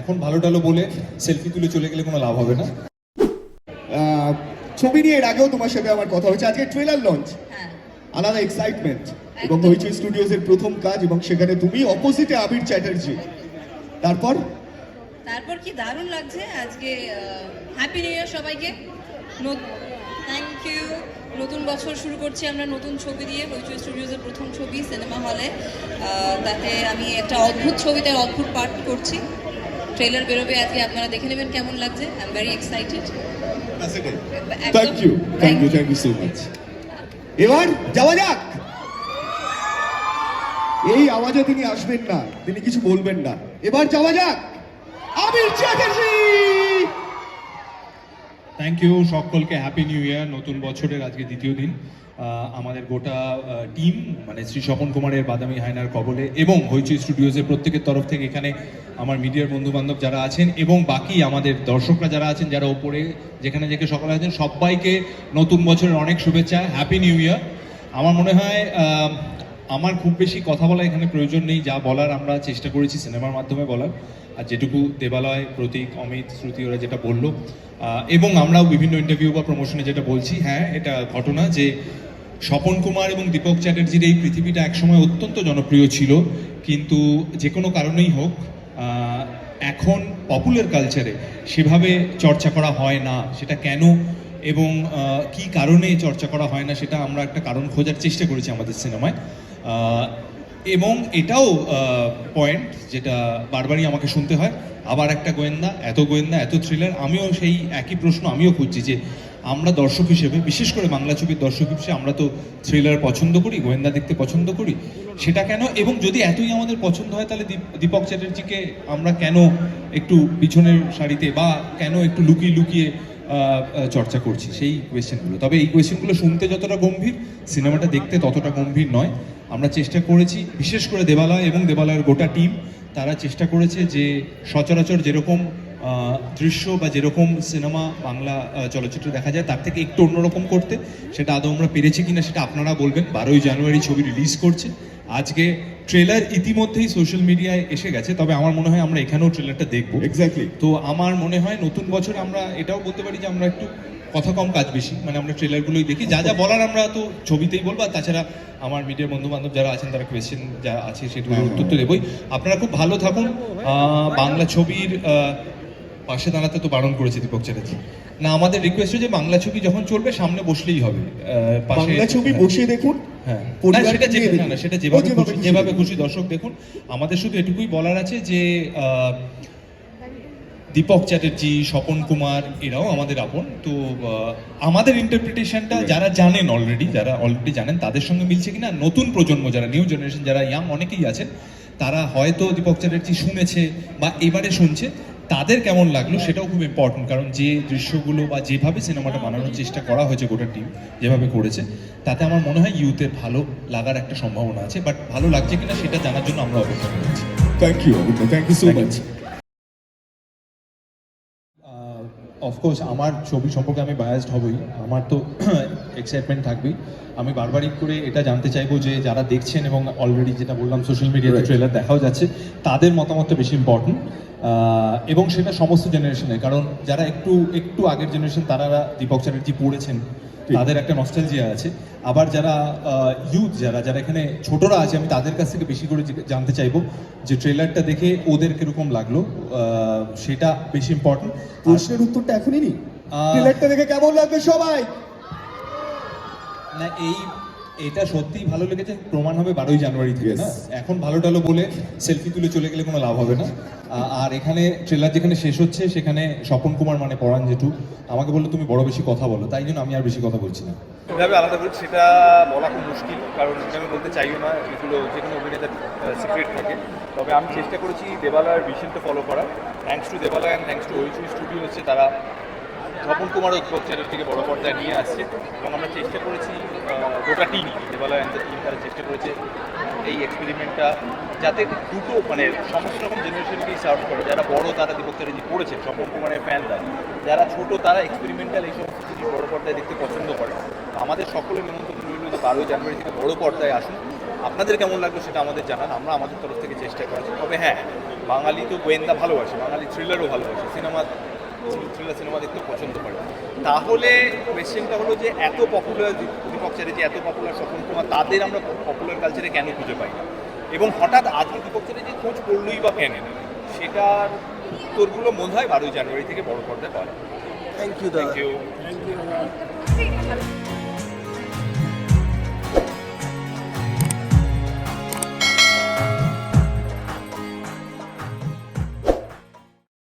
এখন ভালো টালো বলে সেলফি তুলে চলে গেলে কোনো লাভ হবে না। ছবি নিয়ে এর আগেও তোমার সাথে আমার কথা হয়েছে। আজকে ট্রেলার লঞ্চ হ্যাঁ। আলাদা এক্সাইটমেন্ট এবং। হইচই স্টুডিওজ এর প্রথম কাজ এবং সেখানে তুমি অপোজিটে আবির চ্যাটার্জি। তারপর? তারপর কি দারুণ লাগছে? আজকে হ্যাপি নিউ ইয়ার সবাইকে। থ্যাংক ইউ নতুন বছর শুরু করছি আমরা নতুন ছবি দিয়ে হইচই স্টুডিওজের প্রথম ছবি সিনেমা হলে তাতে আমি একটা অদ্ভুত ছবিতে অদ্ভুত পার্ট করছি। ট্রেলার বেরোবে আজকে আপনারা দেখে নেবেন কেমন লাগছে। I am very excited thank you thank you thank you so much এবার যাওয়া যাক। এই আওয়াজে তিনি আসবেন না তিনি কিছু বলবেন না। এবার যাওয়া যাক। আবির চ্যাটার্জি! থ্যাংক ইউ সকলকে হ্যাপি নিউ ইয়ার নতুন বছরের আজকে দ্বিতীয় দিন। আমাদের গোটা টিম মানে শ্রী স্বপন কুমারের বাদামি হায়নার কবলে এবং হইচি স্টুডিওজের প্রত্যেকের তরফ থেকে এখানে আমার মিডিয়ার বন্ধু বান্ধব যারা আছেন এবং বাকি আমাদের দর্শকরা যারা আছেন, যারা ওপরে যেখানে যেখানে সকলে আছেন, সবাইকে নতুন বছরের অনেক শুভেচ্ছা। হ্যাপি নিউ ইয়ার আমার মনে হয় আমার খুব বেশি কথা বলা এখানে প্রয়োজন নেই, যা বলার আমরা চেষ্টা করেছি সিনেমার মাধ্যমে বলার। আর যেটুকু দেবালয়, প্রতীক, অমিত, শ্রুতি ওরা যেটা বলল এবং আমরাও বিভিন্ন ইন্টারভিউ বা প্রমোশনে যেটা বলছি হ্যাঁ এটা ঘটনা যে স্বপন কুমার এবং দীপক চ্যাটার্জির এই পৃথিবীটা একসময় অত্যন্ত জনপ্রিয় ছিল। কিন্তু যে কোনো কারণেই হোক এখন পপুলার কালচারে সেভাবে চর্চা করা হয় না, সেটা কেন এবং কি কারণে চর্চা করা হয় না, সেটা আমরা একটা কারণ খোঁজার চেষ্টা করেছি আমাদের সিনেমায়। এবং এটাও পয়েন্ট যেটা বারবারই আমাকে শুনতে হয়, আবার একটা গোয়েন্দা, এত গোয়েন্দা, এত থ্রিলার আমিও সেই একই প্রশ্ন আমিও খুঁজছি যে আমরা দর্শক হিসেবে, বিশেষ করে বাংলা ছবির দর্শক হিসেবে আমরা তো থ্রিলার পছন্দ করি, গোয়েন্দা দেখতে পছন্দ করি, সেটা কেন? এবং যদি এতই আমাদের পছন্দ হয়, তাহলে দীপ- দীপক চ্যাটার্জিকে আমরা কেন একটু পিছনের সারিতে বা কেন একটু লুকিয়ে লুকিয়ে চর্চা করছি? সেই কোয়েশ্চেনগুলো তবে এই কোয়েশ্চেনগুলো শুনতে যতটা গম্ভীর, সিনেমাটা দেখতে ততটা গম্ভীর নয়। আমরা চেষ্টা করেছি বিশেষ করে দেবালয় এবং দেবালয়ের গোটা টিম তারা চেষ্টা করেছে যে সচরাচর যেরকম দৃশ্য বা যেরকম সিনেমা বাংলা চলচ্চিত্র দেখা যায় তার থেকে একটু অন্যরকম করতে সেটা আদৌ আমরা পেরেছি কিনা সেটা আপনারা বলবেন। বারোই জানুয়ারি ছবি রিলিজ করছে। আজকে ট্রেলার ইতিমধ্যেই সোশ্যাল মিডিয়ায় এসে গেছে তবে আমার মনে হয় আমরা এখানেও ট্রেলারটা দেখব। এক্স্যাক্টলি তো আমার মনে হয় নতুন বছর আমরা এটাও বলতে পারি যে আমরা একটু কথা কম কাজ বেশি। মানে আমরা ট্রেলারগুলোই দেখি। যা যা বলার আমরা তো ছবিতেই বলব। আর তাছাড়া আমার মিডিয়ার বন্ধু বান্ধব যারা আছেন তারা কোয়েশ্চেন যা আছে সেগুলোর হ্যাঁ, উত্তর তো দেবই। আপনারা খুব ভালো থাকুন। বাংলা ছবির পাশে দাঁড়াতে তো বারণ করেছে দীপক চ্যাটার্জি। না আমাদের রিকোয়েস্ট যে বাংলা ছবি যখন চলবে সামনে বসলেই হবে। বাংলা ছবি হ্যাঁ। বসে দেখুন হ্যাঁ। সেটা যেভাবে না, সেটা যেভাবে যেভাবে খুশি দর্শক দেখুন আমাদের শুধু এটুকুই বলার আছে যে আহ, দীপক চ্যাটার্জি স্বপন কুমার এরাও আমাদের আপন। তো আমাদের ইন্টারপ্রিটেশনটা যারা জানেন অলরেডি যারা অলরেডি জানেন তাদের সঙ্গে মিলছে কিনা? নতুন প্রজন্ম যারা নিউ জেনারেশন যারা ইয়াং অনেকেই আছেন তারা হয়তো দীপক চ্যাটার্জি শুনেছে বা এবারে শুনছে। তাদের কেমন লাগল সেটাও খুব ইম্পর্টেন্ট কারণ যে দৃশ্যগুলো বা যেভাবে সিনেমাটা বানানোর চেষ্টা করা হয়েছে গোটা টিম যেভাবে করেছে তাতে আমার মনে হয় ইউথের ভালো লাগার একটা সম্ভাবনা আছে বাট ভালো লাগছে কিনা সেটা জানার জন্য আমরা অপেক্ষা করছি। Thank you thank you so much of course আমার ছবি সম্পর্কে আমি বায়াসড হবই। আমার তো এক্সাইটমেন্ট থাকবেই। আমি বারবারই করে এটা জানতে চাইব যে যারা দেখছেন এবং অলরেডি যেটা বললাম সোশ্যাল মিডিয়াতে ট্রেলার দেখাও যাচ্ছে তাদের মতামতটা বেশি ইম্পর্টেন্ট এবং সেটা সমস্ত জেনারেশনে কারণ যারা একটু একটু আগের জেনারেশন তারা দীপক চ্যাটার্জি পড়েছেন। তাদের একটা নস্টালজিয়া আছে। আবার যারা ইউথ যারা যারা এখানে ছোটরা আছে আমি তাদের কাছ থেকে বেশি করে জানতে চাইব যে ট্রেলারটা দেখে ওদের কীরকম লাগল আহ, সেটা বেশি ইম্পর্টেন্ট প্রশ্নের উত্তরটা এখনই নি ট্রেলারটা দেখে কেমন লাগবে সবাই? না এই এটা সত্যিই ভালো লেগেছে প্রমাণ হবে বারোই জানুয়ারি থেকে না? এখন ভালো টালো বলে সেলফি তুলে চলে গেলে কোনো লাভ হবে না। আর এখানে ট্রেলার যেখানে শেষ হচ্ছে সেখানে স্বপন কুমার মানে পরাণ জেঠু। আমাকে বলল তুমি বড় বেশি কথা বলো। তাই জন্য আমি আর বেশি কথা বলছি না। কীভাবে আলাদা করি সেটা বলা খুব মুশকিল কারণ সেটা আমি বলতে চাইও না এগুলো যে কোনো অভিনেতার সিক্রেট থাকে। তবে আমি চেষ্টা করেছি দেবালয়ের ভিশনটা ফলো করার। Thanks to Debalay and thanks to ওইচুই studio হচ্ছে তারা স্বপন কুমার চ্যানেল থেকে বড় পর্দায় নিয়ে আসছে এবং আমরা চেষ্টা করেছি গোটা টিম দেবালয় অ্যান্ড টিম তারা চেষ্টা করেছে এই এক্সপেরিমেন্টটা যাতে দুটো মানে সমস্ত রকম জেনারেশনকেই সার্ভ করে। যারা বড় তারা দীপক চ্যাটার্জি পড়েছে স্বপন কুমারের ফ্যানরা যারা ছোট তারা এক্সপেরিমেন্টাল এই সমস্ত জিনিস বড় পর্দায় দেখতে পছন্দ করে আমাদের সকলের নিমন্ত্রণ রইল যে বারোই জানুয়ারি থেকে বড় পর্দায় আসুন। আপনাদের কেমন লাগল সেটা আমাদের জানান, আমরা আমাদের তরফ থেকে চেষ্টা করেছি। তবে হ্যাঁ বাঙালি তো গোয়েন্দা ভালোবাসে, বাঙালি থ্রিলারও ভালোবাসে, সিনেমা থ্রিলার সিনেমা দেখতে পছন্দ করে। তাহলে কোয়েশ্চেনটা হলো যে এত পপুলার দীপক চ্যাটার্জি এত পপুলার স্বপন কুমার তাদের আমরা পপুলার কালচারে কেন খুঁজে পাই না? এবং হঠাৎ আজকে দীপক চ্যাটার্জি খোঁজ করলোই বা কেন? সেটার উত্তরগুলো মনে হয় বারোই জানুয়ারি থেকে বড় পর্দায় পাওয়া থ্যাংক ইউ থ্যাংক ইউ